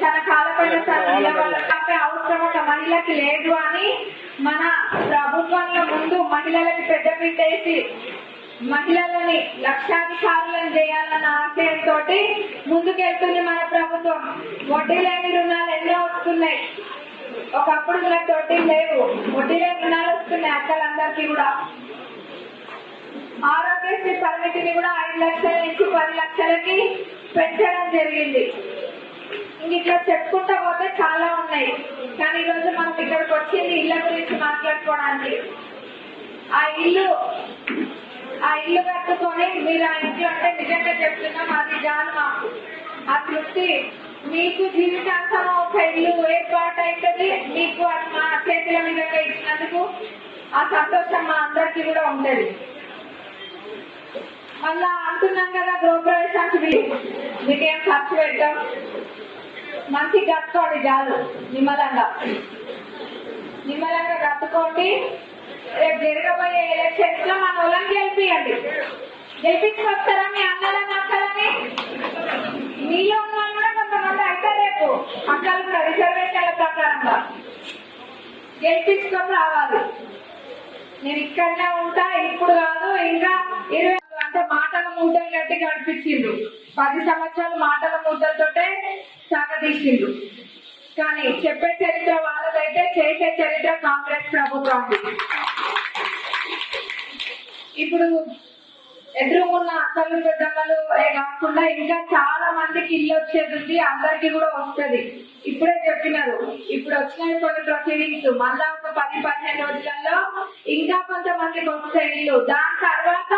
తన కాలపైన తను నిలబడాలంటే అవసరం ఒక మహిళకి లేదు అని మన ప్రభుత్వంలో ముందు మహిళలకి పెద్దపీట వేసి మహిళలని లక్షాధికారులను చేయాలన్న ఆశయంతో ముందుకెళ్తుంది మన ప్రభుత్వం. వడ్డీ లేని రుణాలు ఎన్నో వస్తున్నాయి. ఒకప్పుడు ఉన్నట్టు వడ్డీ లేవు. వడ్డీ లేని రుణాలు వస్తున్నాయి అక్కలందరికీ కూడా. ఆరోగ్యశ్రీ పరిమితిని కూడా ఐదు లక్షల నుంచి పది లక్షలకి పెంచడం జరిగింది. ఇంక ఇట్లా చెప్పుకుంటా పోతే చాలా ఉన్నాయి. కానీ ఈరోజు మనం ఇక్కడికి వచ్చింది ఇళ్ళ గురించి మాట్లాడుకోవడానికి. ఆ ఇల్లు ఆ ఇల్లు కట్టుకొని మీరు ఆ ఇంట్లో అంటే నిజంగా చెప్తున్నాం అది చాలు మాకు. ఆ తృప్తి. మీకు జీవితాంతం ఒక ఇల్లు ఏర్పాటు అవుతుంది మీకు అది మా చేతుల మీదగా ఇచ్చినందుకు ఆ సంతోషం మా అందరికీ కూడా ఉండేది మళ్ళా అంటున్నాం కదా గృహప్రవేశానికి. మీకేం ఖర్చు పెట్టాం మంచి కట్టుకోండి చాలు. నిమ్మలంగా. నిమ్మలంగా కట్టుకోండి. రేపు జరగబోయే ఎలక్షన్స్లో మన వాళ్ళని గెలిపియండి. గెలిపించుకొస్తారా మీ అన్నలని అక్కలని? మీలో ఉన్న కూడా కొంతమంది అయితే రేపు అక్కలు కూడా రిజర్వేషన్ల ప్రకారంగా గెలిపించుకొని రావాలి. నేను ఇక్కడనే ఉంటా ఇప్పుడు కాదు ఇంకా ఇరవై అంటే మాటల మూటలు గట్టి గడిపించిండ్రు పది సంవత్సరాలు మాటల మూటలతోటే సాగదీసిండ్రు కానీ చెప్పే చరిత్ర వాళ్ళదైతే చేసే చరిత్ర కాంగ్రెస్ ప్రభుత్వం. ఇప్పుడు ఎదురుకున్న అక్కలు పెద్దమ్మలు కాకుండా ఇంకా చాలా మందికి ఇల్లు వచ్చేది అందరికి కూడా వస్తుంది. ఇప్పుడే చెప్పినారు. ఇప్పుడు వచ్చిన కొన్ని ప్రొసీడింగ్స్ మళ్ళా ఒక పది పదిహేను ఇంకా కొంతమందికి వస్తాయి. ఇల్లు దాని తర్వాత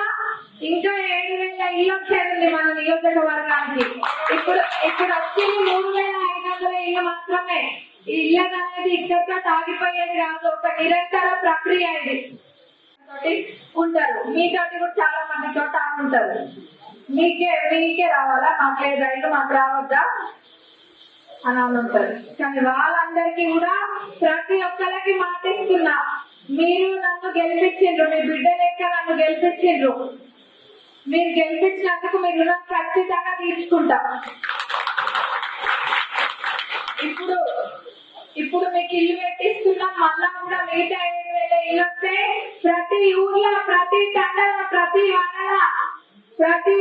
ఇంకా ఏడు వేల ఇల్లు వచ్చేది మన నియోజకవర్గానికి. ఇప్పుడు ఇప్పుడు వచ్చింది మూడు వేల ఐదు వందల ఇల్లు మాత్రమే. ఈ ఇల్లు అనేది ఇక్కడితో తాగిపోయేది కాదు ఒక నిరంతర ప్రక్రియ ఇది. ఉంటారు. మీతోటి కూడా చాలా మంది చోట ఉంటారు. మీకే మీకే రావాలా? మాకే రైలు మాకు రావద్దా? అని అని ఉంటారు. కానీ వాళ్ళందరికీ కూడా ప్రతి ఒక్కరికి మాటిస్తున్నా. మీరు నన్ను గెలిపించిండ్రు మీ బిడ్డ లెక్క నన్ను గెలిపించిండ్రు. మీరు గెలిపించినందుకు మీరు రుణం ఖచ్చితంగా తీర్చుకుంటా. ఇప్పుడు ఇప్పుడు మీకు ఇల్లు పెట్టిస్తున్నాం మళ్ళా కూడా మిగతా ఏడు వేల ఇల్లు వస్తే ప్రతి ఊర్లో ప్రతి తండల ప్రతి వనల ప్రతి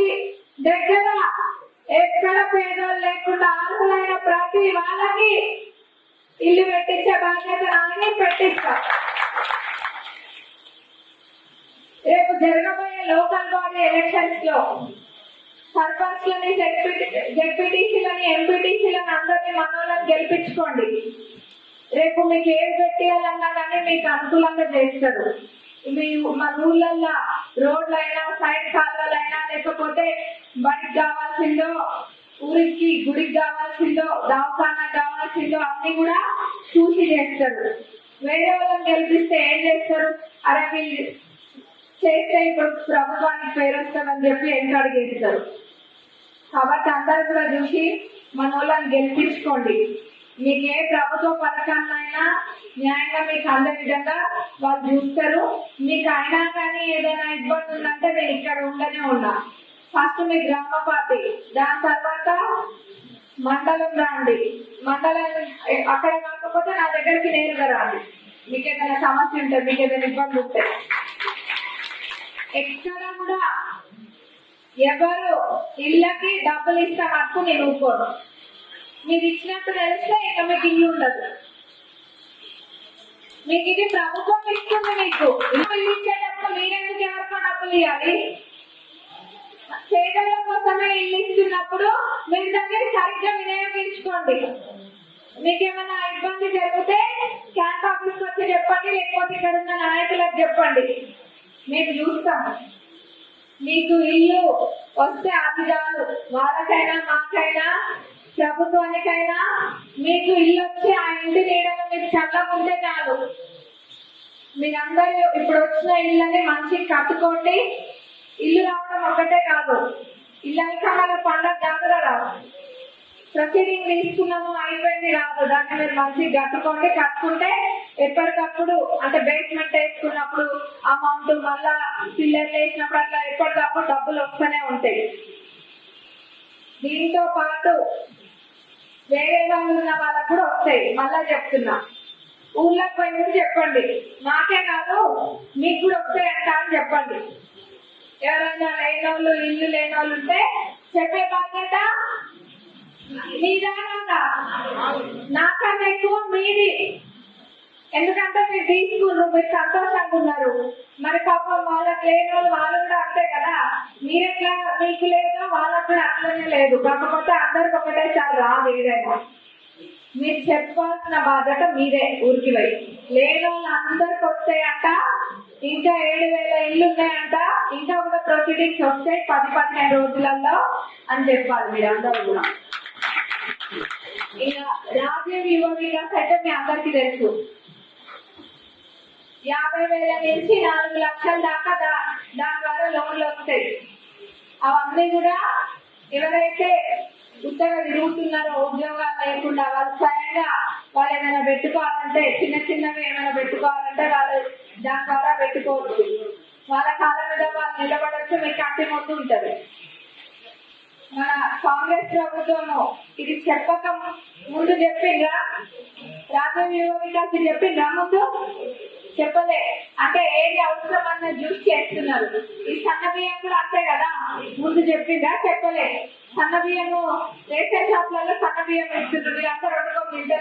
దగ్గర ఎక్కడ పేదోళ్ళు లేకుండా అర్హులైన ప్రతి వాళ్ళకి ఇల్లు పెట్టించే బాధ్యత నాని పెట్టిస్తా రేపు జరగబోయే లోకల్ బాడీ ఎలక్షన్స్లో సర్పంచ్ లని జెడ్పీటీసీలని ఎంపీటీసీలని అందరినీ మనోళ్ళని గెలిపించుకోండి. రేపు మీకు ఏం పెట్టేయాలన్నా కానీ మీకు అనుకూలంగా చేస్తారు. మీ మా ఊళ్ళల్లో రోడ్లైనా సైడ్ కాలువలైనా లేకపోతే బడికి కావాల్సిందో ఊరికి గుడికి కావాల్సిందో దవాఖానకు కావాల్సిందో అన్ని కూడా చూసి చేస్తారు. వేరే వాళ్ళని గెలిపిస్తే ఏం చేస్తారు? అరే వీళ్ళు చేస్తే ఇప్పుడు ప్రభుత్వానికి పేరు వస్తుందని చెప్పి వెనకడిగేస్తారు కాబట్టి అందరూ కూడా చూసి మన వాళ్ళని గెలిపించుకోండి. మీకు ఏ ప్రభుత్వ పథకాన్నైనా న్యాయంగా మీకు అందే విధంగా వాళ్ళు చూస్తారు. మీకు అయినా కానీ ఏదైనా ఇబ్బంది ఉందంటే నేను ఇక్కడ ఉండనే ఉన్నా. ఫస్ట్ మీ గ్రామ పార్టీ దాని తర్వాత మండలం రాండి. మండలం అక్కడ కాకపోతే నా దగ్గరికి నేరుగా రాండి. మీకు ఏదైనా సమస్య ఉంటే మీకు ఏదైనా ఇబ్బంది ఉంటే. ఎక్కడ కూడా ఎవరు ఇళ్ళకి డబ్బులు ఇస్తాం హక్కు నేను ఊరుకోను. మీరు ఇచ్చినట్టు తెలిస్తే ఇక మీకు ఇల్లు ఉండదు. మీకు ఇది ప్రభుత్వం ఇస్తుంది మీకు. ఇల్లు ఇచ్చేటప్పుడు మీరెందుకు ఎవరికో డబ్బులు ఇవ్వాలి? పేదల కోసమే ఇల్లు ఇస్తున్నప్పుడు మీరు దాన్ని సరిగ్గా వినియోగించుకోండి. మీకేమైనా ఇబ్బంది జరిగితే క్యాంప్ ఆఫీస్కి వచ్చి చెప్పండి లేకపోతే ఇక్కడ ఉన్న నాయకులకు చెప్పండి. మేము చూస్తాం మీకు ఇల్లు వస్తే అది చాలు. వాళ్ళకైనా మాకైనా ప్రభుత్వానికైనా మీకు ఇల్లు వచ్చి ఆ ఇంటి నీడలో మీకు చల్లకుంటే ఉంటే చాలు. మీరందరూ ఇప్పుడు వచ్చిన ఇళ్ళని మంచి కట్టుకోండి. ఇల్లు రావడం ఒక్కటే కాదు. ఇల్లు అయితే మన పండగ కాదు కదా ప్రొసీడింగ్ తీసుకున్నాము అయిపోయింది కాదు. దాన్ని మీరు మంచిగా కట్టుకోండి కట్టుకుంటే ఎప్పటికప్పుడు అంటే బేస్మెంట్ వేసుకున్నప్పుడు అమౌంట్ మళ్ళా పిల్లర్లు వేసినప్పుడు అట్లా ఎప్పటికప్పుడు డబ్బులు వస్తూనే ఉంటాయి. దీంతో పాటు వేరే వాళ్ళు ఉన్న వాళ్ళకు కూడా వస్తాయి. మళ్ళా చెప్తున్నా. ఊళ్ళకి పోయి కూడా చెప్పండి. మాకే కాదు మీకు కూడా వస్తాయంట అని చెప్పండి. ఎవరైనా లేని వాళ్ళు ఇల్లు లేని వాళ్ళు ఉంటే చెప్పే బాధ్యత మీదా నాకన్నా ఎక్కువ మీది. ఎందుకంటే మీరు తీసుకున్నారు మీరు సంతోషంగా ఉన్నారు. మరి పాపం వాళ్ళకి లేని వాళ్ళు వాళ్ళు కూడా అంతే కదా. మీరెట్లా మీకు లేదో వాళ్ళకు కూడా అట్లనే లేదు. కాకపోతే అందరికి ఒకటేసారి రాదు ఏదైనా మీరు చెప్పాల్సిన బాధ్యత మీరే ఊరికి పోయి. లేని వాళ్ళు అందరికి వస్తాయంట ఇంకా ఏడు వేల ఇల్లు ఉన్నాయంట ఇంకా కూడా ప్రొసీడింగ్స్ వస్తాయి పది పదిహేను రోజులలో అని చెప్పాలి మీరు అందరూ కూడా. ఇక రాజీవ్ యువ వికాస్ అయితే మీ అందరికీ తెలుసు. యాభై వేల నుంచి నాలుగు లక్షల దాకా దా- దాని ద్వారా లోన్లు వస్తాయి. అవన్నీ కూడా ఎవరైతే ఉత్తగా తిరుగుతున్నారో ఉద్యోగాలు లేకుండా వాళ్ళు స్వయంగా వాళ్ళు ఏమైనా పెట్టుకోవాలంటే చిన్న చిన్నవి ఏమైనా పెట్టుకోవాలంటే వాళ్ళు దాని ద్వారా పెట్టుకోవచ్చు. వాళ్ళ కాళ్ళ మీద వాళ్ళు నిలబడచ్చు మీకు కంటి ముందు ఉంటుంది. మన కాంగ్రెస్ ప్రభుత్వం ఇది చెప్పక ముందు చెప్పిండ్రా రాజ్యాంగ యువ వికాస్ చెప్పిండ్రా ముందు? చెప్పలే. అంటే ఏది అవసరం అన్న చూస్ చేస్తున్నారు. ఈ సన్న బియ్యం కూడా అంతే కదా? ముందు చెప్పిందా? చెప్పలే. సన్న బియ్యము రేషన్ షాప్లలో సన్న బియ్యం ఇస్తున్నారు అంతా రెండు